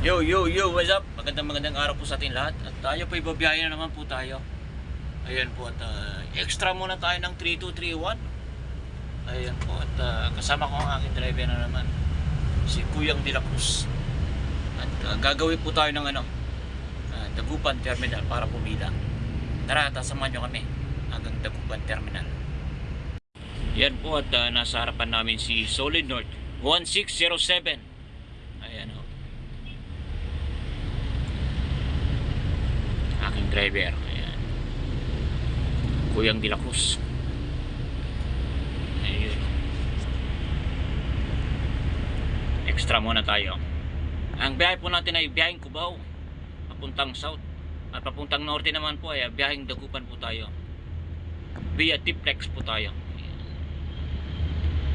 Yo, yo, yo, what's up? Magandang magandang araw po sa ating lahat. At tayo po ibabiyahe na naman po tayo. Ayan po at ah, extra muna tayo ng 3231. Ayan po at ah, kasama ko ang aking driver na naman. Si Kuyang De La. At ah, gagawin po tayo ng ano, ah, Dagupan Terminal para pumila. Tara, tasamahan nyo kami hanggang Dagupan Terminal. Yan po at ah, nasa harapan namin si Solid North 1607. Ayan oh. o. aking driver. Ayan. Kuyang De La Cruz. Ayun. Extra muna tayo. Ang biyahe po natin ay biyaheng Cubao. Papuntang South. At papuntang Norte naman po ay biyaheng Dagupan po tayo. Via Tiplex po tayo. Ayan.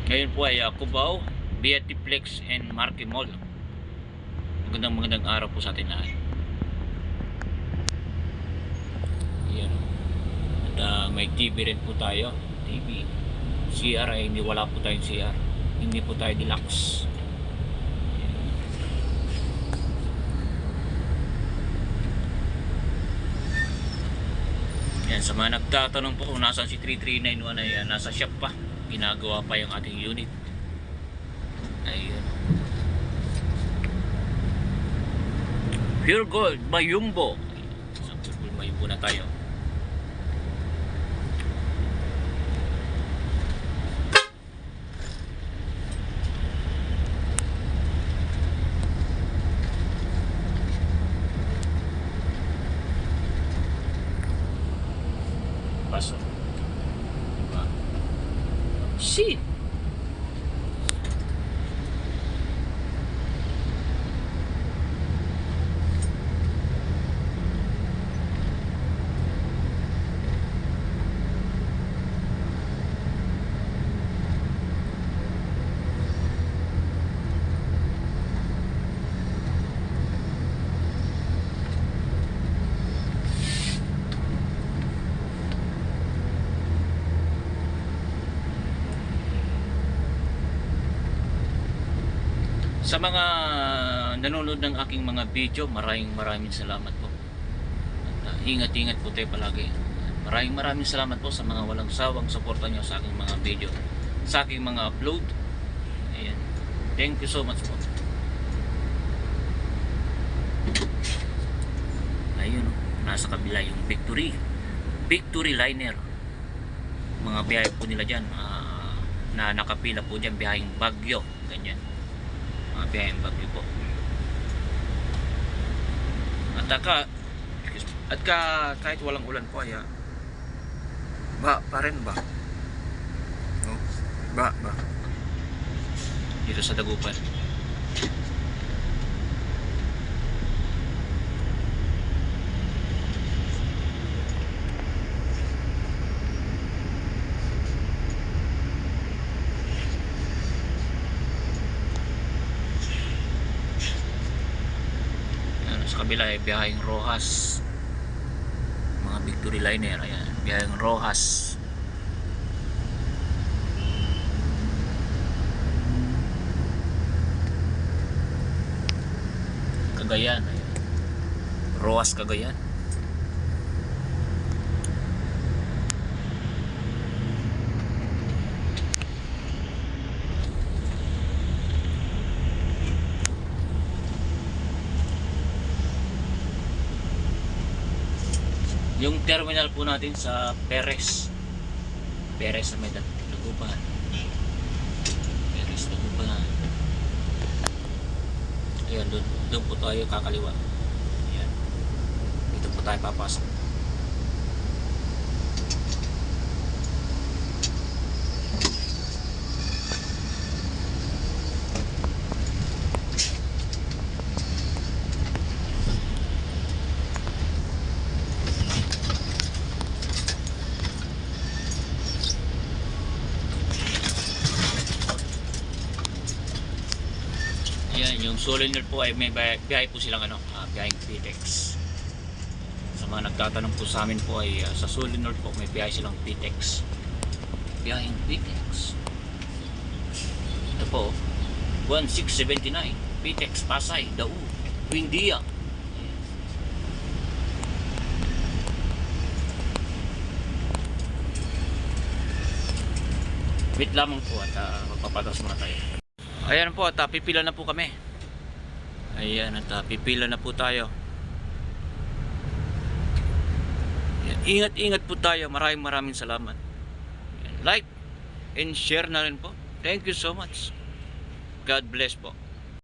Ngayon po ay uh, Cubao, via Tiplex and Marque Mall. Magandang magandang araw po sa atin lahat. Yan. At ah, may TV rin po tayo. TV. CR ay hindi wala po tayong CR. Hindi po tayo deluxe. Yan, sa mga nagtatanong po kung nasan si 3391 ay nasa shop pa. Ginagawa pa yung ating unit. Ayun. Pure Gold, Mayumbo. Sa Pure Gold, Mayumbo na tayo. Shit! Sa mga nanonood ng aking mga video, maraming maraming salamat po. At uh, ingat-ingat po tayo palagi. Maraming maraming salamat po sa mga walang sawang suporta nyo sa aking mga video, sa aking mga upload. Ayan. Thank you so much po. Ayun, nasa kabila yung Victory. Victory Liner. Mga biyahe po nila dyan. ah, na nakapila po dyan, biyaheng Bagyo. Ganyan mga bagyo po. At ka at ka kahit walang ulan po ay ba pa rin ba? No? ba ba? Dito sa Dagupan Ayan, sa kabila ay biyaheng Rojas. Mga Victory Liner ayan, biyaheng Rojas. Cagayan ayan. Rojas Cagayan yung terminal po natin sa Perez. Perez sa may Dag- Dagupan Perez Dagupan ayan doon, doon po tayo kakaliwa. Ayan. Dito po tayo papasok Ayan, yung Soliner po ay may biyahe, po silang ano, uh, biyaheng PTEX. Sa mga nagtatanong po sa amin po ay uh, sa Soliner po may biyahe silang PTEX. Biyaheng PTEX. Ito po, 1679, PTEX Pasay, Dau. Buendia. Wait lamang po at uh, magpapatas muna tayo. Ayan po at uh, pipila na po kami. Ayan at uh, pipila na po tayo. Ingat-ingat po tayo. Maraming maraming salamat. Ayan, Like and share na rin po. Thank you so much. God bless po.